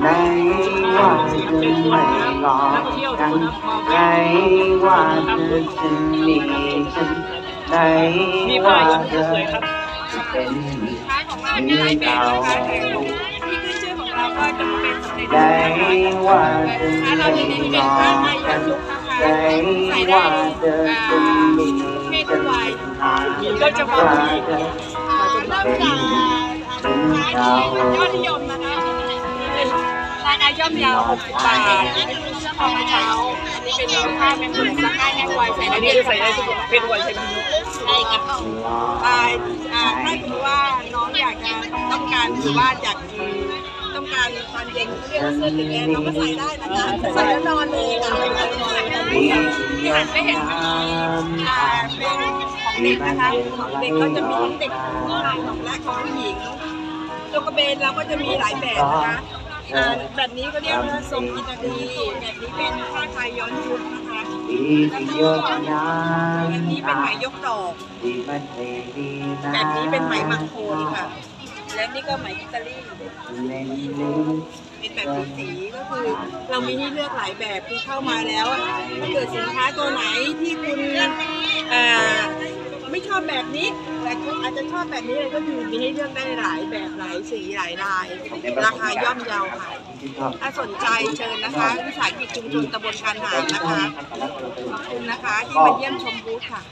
ไม่ในวันนี้นวันที่ไม่รอกันในวันที่จะมีฉันในวันที่จะเป็นมีเราในวันที่ไม่รอกันในวันที่จะมีฉันในวันที่จะเป็น ลากท้ายที่ยอดนิยมนะคะเป็นราคาย่อมเยาว60บาทเป็นเสื้อผ้ากระเช้าอันนี้เป็นผ้าเป็นเหมือนซักได้แน่วัยใส่อัได้นนี้เด็กใส่ได้ทุกเพศวัยใช่ไหมใช่ครับอ่าอ่าถ้าสมมติว่าน้องอยากจะต้องการหรือว่าอยากต้องการความเย็นเรียกว่าเสื้อติดแอร์น้องก็ใส่ได้นะคะใส่แล้วนอนเลยค่ะไม่ต้องนอนที่หันไปเห็นอ่าเป็นของเด็กนะคะของเด็กก็จะมีทั้งเด็กผู้ชายและของ เบนเราก็จะมีหลายแบบนะคะอ่าแบบนี้ก็เรียกว่าทรงกินนาดีแบบนี้เป็นผ้าไทยย้อนยุคนะคะดีที่ยกงาแบบนนี้เป็นไหมยกดอกดีมันไม่ดีนะแบบนี้เป็นไหมมังโคนค่ะ และนี่ก็ไหมอิตาลีเล่นเล่นเป็นแบบสีๆก็คือเรามีให้เลือกหลายแบบคือเข้ามาแล้วอะถ้าเกิดสินค้าตัวไหนที่คุณเอ่อไม่ชอบแบบนี้แต่คุณ อาจจะชอบแบบนี้เลยก็คือมีให้เลือกได้หลายแบบหลายสีหลายลาย ราคาย่อมเยาค่ะที่ชอบถ้าสนใจเชิญนะคะ วิสาหกิจชุมชนตำบลคานหารนะคะ ขอบคุณนะคะที่มาเยี่ยมชมบูธค่ะ